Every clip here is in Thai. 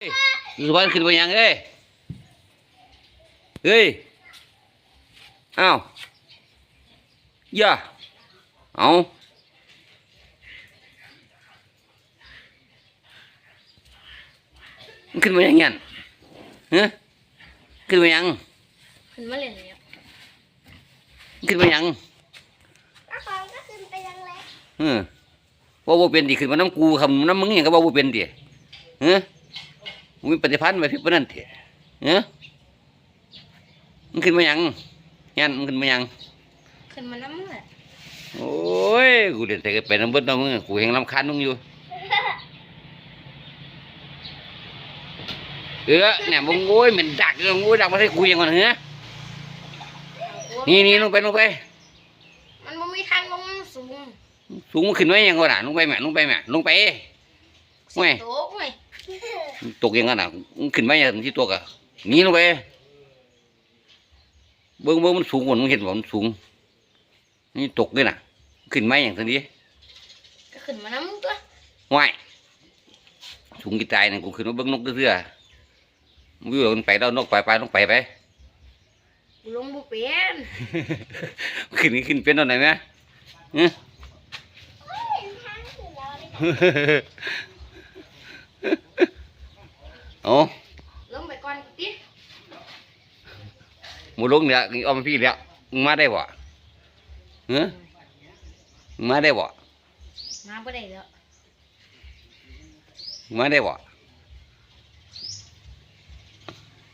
สุวรรณขึ้นไปยังเอ้ย เฮ้ย อ้าวย่าเอามันขึ้นมายังไงฮะขึ้นมายัง ขึ้นมาเล่นเนี่ยขึ้นมายังก็ของก็ขึ้นไปยังไงเออว่าบ่เป็นดิขึ้นมาน้ำกูคำน้ำมึงยังก็ว่าบ่เป็นดิเฮ้ มึงมีปฏิพันธ์ไว้พี่ปานนั่นเถอะเฮ้มันขึ้นมายังยันมันขึ้นมายังขึ้นมาน้ำมือโอ้ยกูเดินแต่ไปน้ำเบิดน้ำมึงกูเห็นลำคาญมึงอยู่เออเนี่ยมึงโอ้ยเหม็นดักเลยมึงโอ้ยดักมาให้กูยังไงเหรอนี่นี่ลงไปลงไป มันไม่มีทางลงมันสูง สูงมันขึ้นไว้ยังไงน่ะลงไปแม่ลงไปแม่ลงไปเว้ยโต๊ะเว้ย ตกยังไงน่ะมันขึ้นไว้ยังที่ตกอะหนี่ลงไปเบิ้งเบิ้งมันสูงกว่ามึงเห็นว่ามันสูง นี่ตกด้วยน่ะ ขึ้นไว้อย่างนี้ก็ขึ้นมาน้ำตัวห้วยสูงกี่ตายเนี่ยกูขึ้นมาเบิ้งนกเรื่อยๆมึงอยู่มันไปแล้วนกไปไปนกไปไปกูลงบุเป็นขึ้นขึ้นเป็นตอนไหนไหมฮะโอ้ลงไปก่อนกูติหมูลงเนี่ย เอามาพี่แล้วมึงมาได้บ่ฮะมึงมาได้บ่มาบ่ได้แล้วมึงมาได้บ่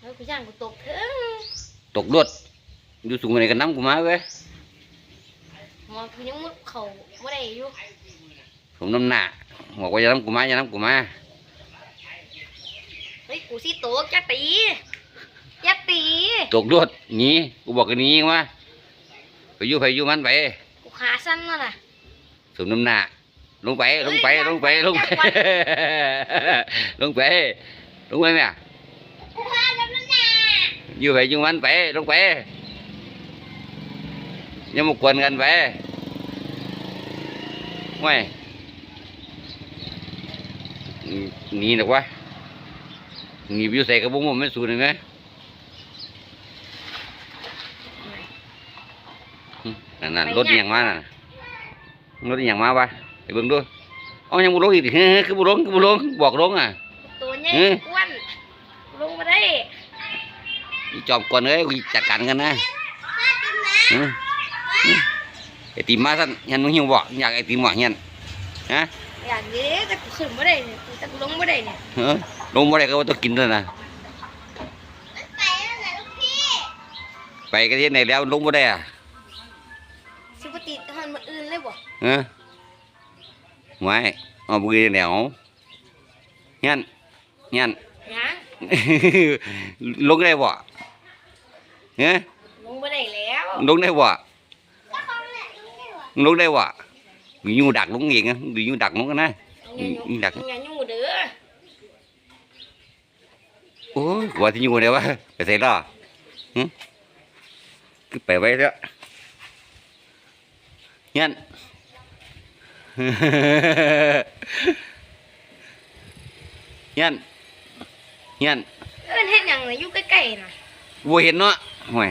แล้วกูย่างกูตกถึงตกรถอยู่สูงกว่านี้กันน้ำกูมาเว้ยหมอกูยังมุดเข่าบ่ได้อยู่ผมน้ำหน้าบอกว่าอย่าน้ำกูมาอย่าน้ำกูมาเฮ้ยกูสิโตกจะตีอย่าตี ตกรถหนีกูบอกกันหนี้ว่าไปอยู่ไปอยู่มันไปกูขาสั้นแล้วน่ะ สมน้ำหน้าลงไปลงไปลงไปลงไปลงไปลงไปแม่กูขาแล้วนั่นน่ะอยู่ไปอยู่มันไปลงไปอยังมากวนกันไปไม่หนีหรอกวะ หนีไปอยู่ใส่กระบุงมันไม่สูดเลยไหมนั่นน่ะรถอหย่างมาน่ะรถอหย่างมาวะไปเบิ่งดูเอายังบุลงอีกดิเฮ้ยคือบุลงคือบุลงบอกลงอะตัวใหญ่เอ๊ะอ้วนกูลงมาได้อีจอมก่อนเลยกูจัดการกันนะอืมอืมไอติมมาสั่นยันมึงหิวบ่อยากไอติมบ่ยันฮะอยากเด้แต่กูขึ้นบ่ได้เนี่ยแต่กูลงบ่ได้เนี่ยเออ ลงบ่ได้ก็ว่าต้องกินแล้วนะไปแล้วนะลูกพี่ไปกันที่ไหนแล้วลงบ่ได้อะสิบ่ติดหันมาอื่นเลยบ่เออไม่เอาบุกแนวยันยันยังลงได้บ่เฮ้ยลงบ่ได้แล้วลงได้บ่ลงได้บ่มีอยู่ดักลงอีกนะมีอยู่ดักลงกันนะอย่าอืมดักอย่ายุ่งเด้อ โอ้ยว่าที่อยู่เนี่ยวะไปใส่ล่อหึคือไปไว้เถอะยันยันยันเอิ้นเฮ็ดหยังน่ะอยู่ใกล้ๆน่ะบ่เห็นเนาะห่วย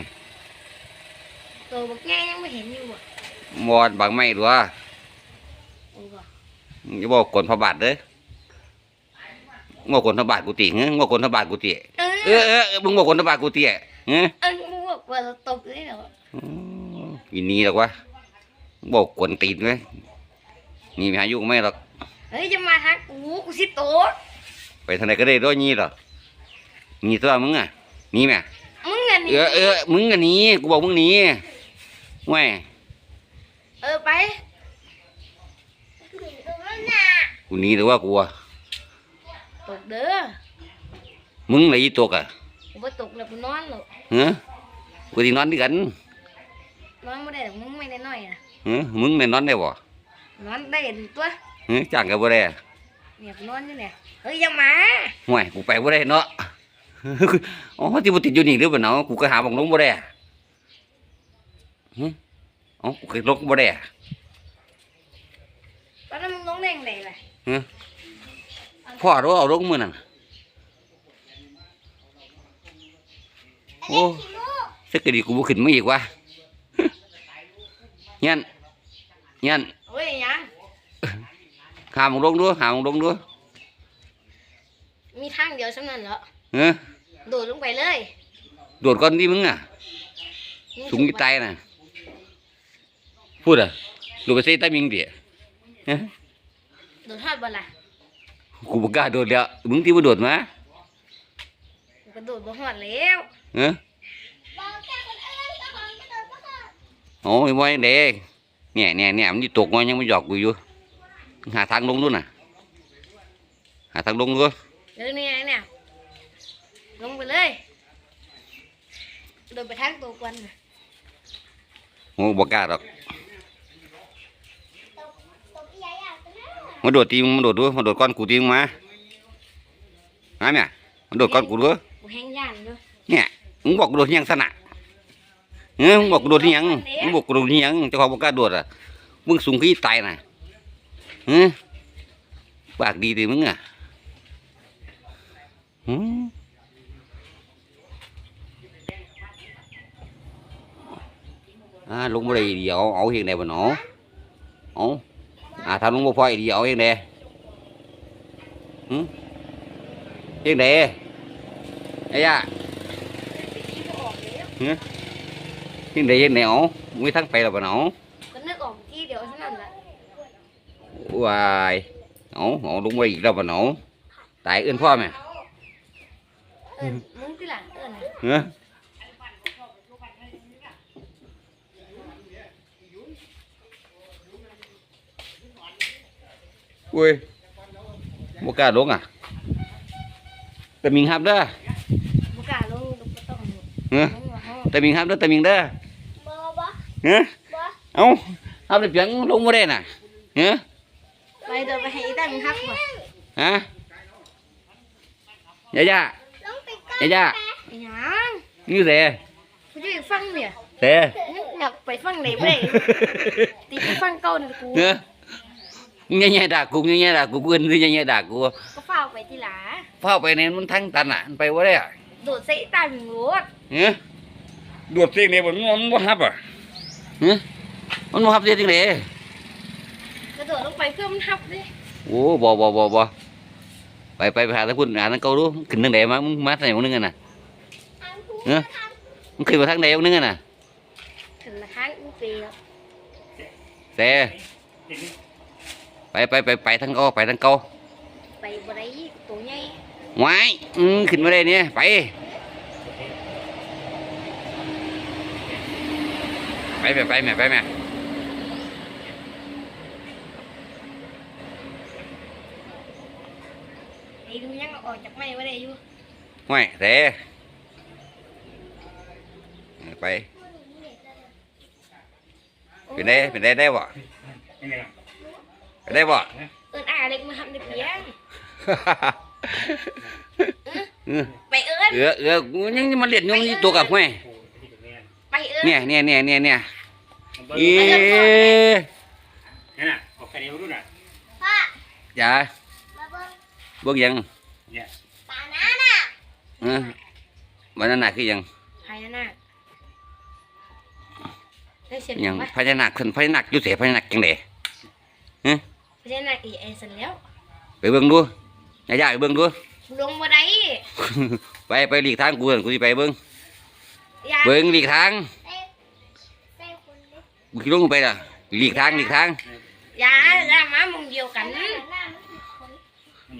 ตัวบักแง่ยังบ่เห็นอยู่บ่บอดบางไม้ตัวโอ้บ่ อย่าบอกกวนพระบาทเด้อ บ่กวนพระบาทกูติเงี้ยบ่กวนพระบาทกูติเอเอออเออมึงบ่กวนพระบาทกูติเงี้ยเอิ้นกูบอกว่าเราตบเลยเหรออีนี่หรอกวะบอกกวนตีนไว้นี่ไม่หายุ่งไม่หรอกเฮ้ยจะมาหากูกูสิโตะไปทางไหนก็ได้ด้วยนี่หรอกนี่ตัวมึงอะนี่แม่มึงน่ะเอนี่อเออมึงอันนี้กูบอกมึงหนี้ว้ยเออไปน่ะกูหนี้หรือว่ากูอะ ตกเด้อมึงไหนอีตัวกะกูบ่ตกแล้วกูนอนแล้วฮะกูที่นอนด้วยกันนอนบ่ได้หรอกมึงไม่ได้น้อยน่ะฮะมึงไม่นอนได้บ่นอนได้ตัวฮะจ้างกันบ่ได้เนี่ยกูนอนอยู่เนี่ยเฮ้ยอย่ามาห่วยกูไปบ่ได้เนาะอ๋อที่บ่ติดอยู่นี่หรือเปล่าเนาะกูก็หาบังลงบ่ได้อะหึอ๋อกูก็ลงบ่ได้อะตอนนั้นมึงลงได้ยังไงล่ะ พ่อรู้เอาลูกมือนั่นโอ้สักกะดีกูบุขึ้นมาอีกวะยันยันโอ้ยงหามลงด้วยหามลงด้วยมีทางเดียวสำนั้นเหรอเออโดดลงไปเลย โดดก่อนที่มึงอะสูงกี่ตายน่ะพูดอะดูไปเซ่ใต้มิงเดียโดดทอดบอลล่ะ กูบ่กล้าโดดแล้วมึงที่บ่โดดมากูกระโดดบ่ฮอดแล้วฮะโอ้ยบ่ยังเด้เนี่ยเนี่ยเนี่ยมันสิตกมายังไม่หยอกกูอยู่หาทางลงดูน่ะ หาทางลงดูเดี๋ยวนี้เนี่ยลงไปเลยโดดไปทางตัวกวนน่ะโอ้บ่กล้าดอก มาโดดตีมึงมาโดดดูมาโดดก้อนกูตีมึงมาหาเนี่ยมาโดดก้อนกูดูกูแห้งย่านอยู่เนี่ยมึงบอกกูโดดที่หยังสนะเออมึงบอกกูโดดที่หยังมึงบอกกูโดดที่หยังเจ้าของบอกกล้าโดดอะมึงสูงขี้ตายน่ะเออปากดีดิมึงอะหืมอ่าลงมาเลยเดี๋ยวเอาเฮงใดบ่หนอเอา อ่าถ้าลงบ่พออีกเดี๋ยวเอาเฮงใดหืมเฮงใดไอ้ย่าที่บ่ออกแล้วยังได้ยังแนวไม่ทั้งไปหรอกบ่เนาะก็นึกออกที่เดียวเท่านั้นแหละวายเอาเอาลงไปอีกแล้วบ่เนาะตายเอื้อนพ่อแม่เอิ้นมึงที่หลังเอิ้นน่ะ อุ้ยบ่กล้าลงอะ แต่มิงหับเด้อบ่กล้าลงก็ต้องเฮ้อลงว่าเฮาแต่มิงหับเด้อแต่มิงเด้อบ่บ่เฮ้อบ่เอ้าหับได้เพียงลงบ่ได้น่ะเฮ้อไปเดินไปให้อีตั้งฮักบ่ฮะย่าย่าย่าย่าอีหยังนี่เสกูจะไปฟังเนี่ยเส อยากไปฟังไหนบ่ได้ตีไปฟังเก่านั่นกู เนื้อมึง แย่ๆด่ากูมึงแย่ๆด่ากูกูเอิ้นคือแย่ๆด่ากูก็ฟ้าวไปทีหลาเฝ้าไปเนี่ยมันทั้งตันอะมันไปว่าได้อะโดดใส่อีตั้งโงดเนื้อดวดเสียงเนี่ยมันมันบ่ฮับอะเนื้อมันบ่ฮับเสียงจังไดกระโดดลงไปเพื่อมันทับดิโอ้บ่บ่บ่บ่ไปไปไปหาตะพุ่นหาทางเก่าดูขึ้นทางใดมามึงมาทางไหนมึงนึงอะน่ะเนื้อมึงขึ้นมาทางใดมึงนึงอะน่ะถึงละครั้งกูเปรียวเส ไปไปไปไปทางเก่าไปทางเก่าไปบ่ได้ตัวใหญ่ไว้อืมขึ้นมาได้เนี่ยไป ไปไปไปแม่ไปแม่ไอ้ดูยังเอาออกจากไม้บ่ได้อยู่ห้วยเสไปเป็นได้เป็นได้ได้บ่เป็น ได้บ่เอิ้นอาเล็กมาทำในเปียงเออไปเอิ้นเออเออกูยังมาเลียนอยู่นี่ตัวกับห้วยไปเอิ้นเนี่ยเนี่ยเนี่ยเนี่ยเนี่ยเอ๊เอะนั่นน่ะออกไปเร็วดูน่ะพ่อจ๋ามาเบิ่งเบิ่งยังเนี่ยปานาน่ะเออวันนั้นน่ะคือยังพญานาคได้เสร็จยังไหมพญานาคขึ้นพญานาคอยู่เสพญานาคจังไดพญานาคอีไอเสร็จแล้วไปเบิ่งดูอย่าย่าไปเบิ่งดู ลงบ่ได้ไปไปหลีกทางกูก่อนกูสิไปเบิ่งอย่าเบิ่งหลีกทางเต้เต้คนเล็กกูสิลงไปล่ะหลีกทางหลีกทางอย่าอย่ามามึงเดียวกัน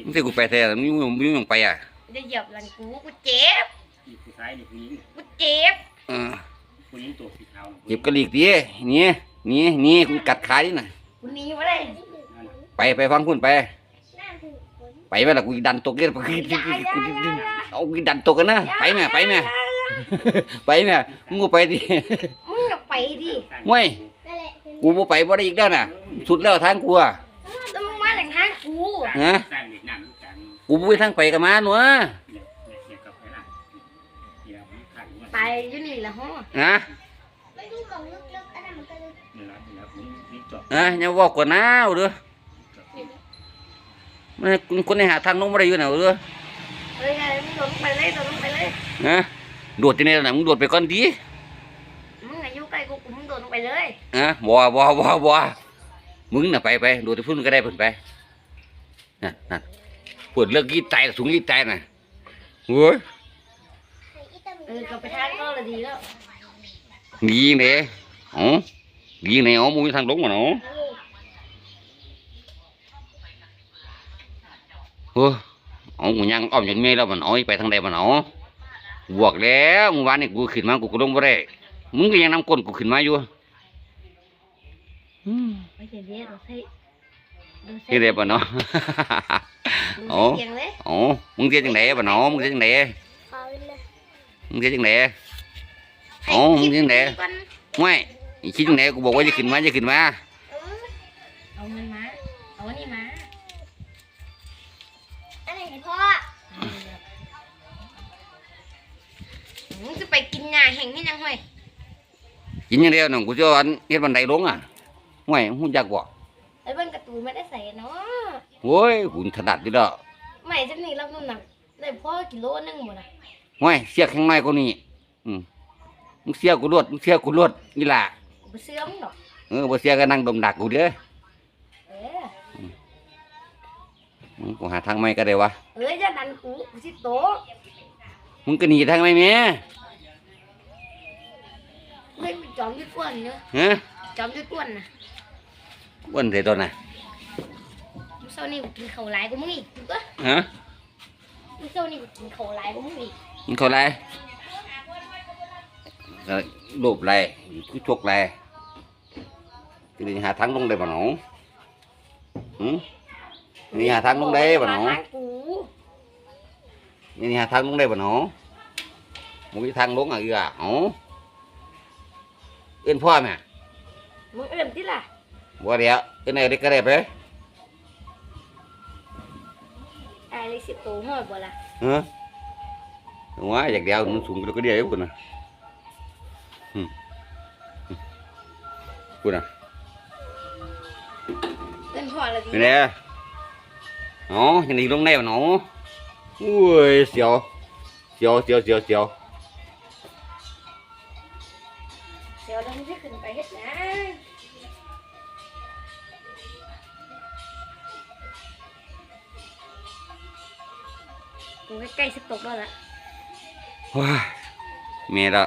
มึงสิกูไปแท้มึงมึงมึงยังไปอะจะเหยียบหลังกูกูเจ็บนี่ผู้ชายนี่ผู้หญิงกูเจ็บเออผู้หญิงตัวสีขาวเก็บกระหลีกดินี่นี่นี่กูกัดขาดิน่ะกูหนีบ่ได้ ไปไปฟังคุณไป ไปไปล่ะกูดันตกเนี่ยกูเอากูดันตกกันนะไปแม่ไปแม่ไปแม่มึงก็ไปดิมึงอย่าไปดิเว้ยกูบ่ไปบ่ได้อีกแล้วน่ะ สุดแล้วทางกูอะแล้วมึงมาหลังทางกูฮะสร้างเด็กนั่งกันกูบ่ไปทางไปกับมาหนัวเนี่ยเนี่ยเกี่ยวกับอะไรล่ะเกี่ยวกับขันว่าไปอยู่นี่ละห้อฮะไม่รู้ของลึกๆอันนั้นมันก็ลึกเนี่ยนะเนี่ยผมนี่จบฮะอย่าบอกกว่าน้าเอาเด้อ มันคนในหาทางลงบ่ได้อยู่น่ะเอาเด้อเฮ้ยมึงลงไปเลยลงไปเลยฮะโดดที่ไหนล่ะมึงโดดไปก่อนดีมึงอายุใกล้กูกูมึงโดดลงไปเลยอะบ่บ่บ่บ่มึงน่ะไปไปโดดที่พุ่นก็ได้พุ่นไปนั่นนั่นปวดเลิกยีดตายสูงยีดตายน่ะโอ้ยเออกลับไปทางก็เลยดีแล้วดีจังเด้อ๋อดีจังเด้อ๋อมึงมีทางลงบ่เนาะ โอ้เอากูยังอ้อมจนเมื่อยแล้วมันเอาไปทางใดบ่เนาะบวกแล้วเมื่อวานนี่กูขึ้นมากูก็ลงบ่ได้มึงก็ยังนำก้นกูขึ้นมาอยู่อืมไม่ใช่เด็กเราใส่เราใส่ที่ได้บ่เนาะเราอ๋อใส่เตียงเลยอ๋อมึงเฮ็ดจังไดบ่เนาะมึงเฮ็ดจังไดมึงเฮ็ดจังไดอ๋อมึงเฮ็ดจังไดก่อนห่วยอีคิดจังไดกูบอกว่าจะขึ้นมาจะขึ้นมาเอาเงินมาเอาอันนี้มา อะไรให้พ่อมึงจะไปกินหญ้าแห้งนี่ยังห้อยกินอย่างเดียวนั่นกูจะเอาอันเฮ็ดบันไดลงอะห่วยฮู้จักบ่ไอ้เบิ้งการะตูนไม่ได้ใส่เนาะโอ้ยกูถนัดอยู่แล้วไม่จะนี่รับน้ำหนักได้พ่อกิโลนึงหมดอะห่วยเสียข้างในกว่านี้อืมมึงเสียกูรวดมึงเสียกูรวดนี่ล่ะกูไปเสื่อมดอกเออบ่เสียก็นั่งดมดักกูเด้อ เออ อืม กูหาทางใหม่ก็ได้วะ เอ้ยจะดันกูกูสิโตะมึงก็หนีทางใหม่แม่เฮ้ยมีจอมยึดก้วนเนาะฮะจอมยึดก้วนนะอ้วนเด้ตอนน่ะมื้อเช้านี่กูกินข้าวหลายกูมึงอีกกูก็ฮะมื้อเช้านี่กูกินข้าวหลายกูมึงอีกมึงเขาไรก็รูปไรกูชกไรจะได้หาทางลงได้บ่หนอหืม นี่หาทางลงได้บ่หนอมาทางกูนี่หาทางลงได้บ่หนอมึงมีทางลงอะอีอะอ๋อเอื้อนพ่อแม่มึงเอิ่มที่ล่ะบ่เดี๋ยวเอื้อนไหนได้ก็ได้ไปไอ้เลยสิบโตหอดบ่ล่ะฮะว่าอยากเดียวมันสูงก็เดียวอยู่คุณน่ะอืมคุณน่ะเอิ่นพ่อละดีนี่ แหละอ๋อยังดีลงได้บ่หนออุ้ยเสียวเสียวเสียวเสียวเสียวเดี๋ยวเราจะขึ้นไปเฮ็ดนะกูใกล้ๆสิตกแล้วล่ะว้ายเมียละ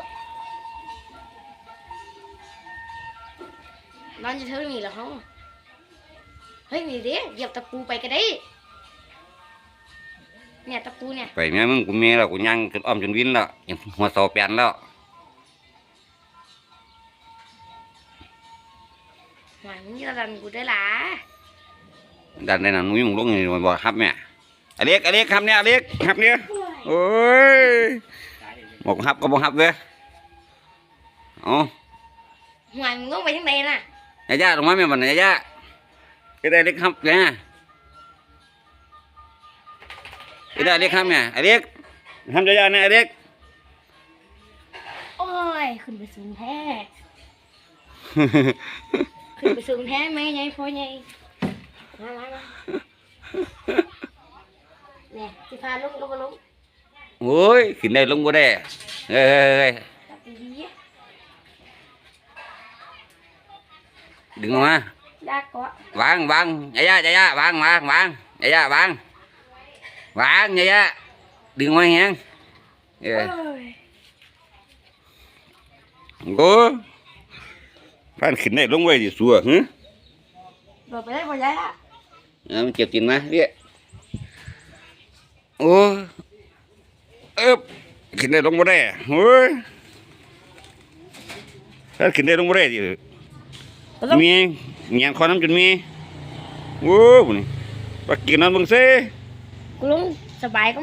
นอนจะเท่านี้เหรอเขาเฮ้ยนี่เด้เหยียบตะปูไปก็ได้ เนี่ยตะปูเนี่ยไปแม่มึงกูเมียละกูย่างจนอ้อมจนวินละยังหัวเสาแปนแล้วหวานนี่ระดันกูได้ล่ะดันได้นั่นมึงลงนี่บ่ครับแม่อเล็กอเล็กครับเนี่ยอเล็กครับเนี่ยโอ้ยตายเลยบอกครับก็บ่ครับเว้ยเอ๋อหวานมึงต้องไปทางไหนน่ะยาย่าลงมาแม่บัดนี้ยาย่าก็ได้เล็กครับแม่ ก็ได้เล็กครับแม่อเล็กทำยาย่าเนี่ยอเล็ก โอ้ยขึ้นไปสูงแท้ขึ้นไปสูงแท้ไหมยายพ่อใหญ่มามามาเนี่ยสิพาลงก็มาลงโอ้ยขึ้นได้ลงบ่ได้เอ้ยเอ้ยเอ้ยจับดีดึงออกมาๆยากเกาะวางวางยายายายาวางวางวางยายาวาง วางยายาดึงมาแฮงเอโอ้อยโอ้พันขึ้นได้ลงไว้ดิสัวหึโดดไปได้บ่ยายอะเอามันเจ็บกินมาเรียโอ้เอ๊บขึ้นได้ลงบ่ได้โอ้ยพันขึ้นได้ลงบ่ได้ดิมีเงียงคอน้ำจนมีโอ้บุนี่ปักกินน้ำเบิ่งเซ่ กุ้งสบายก็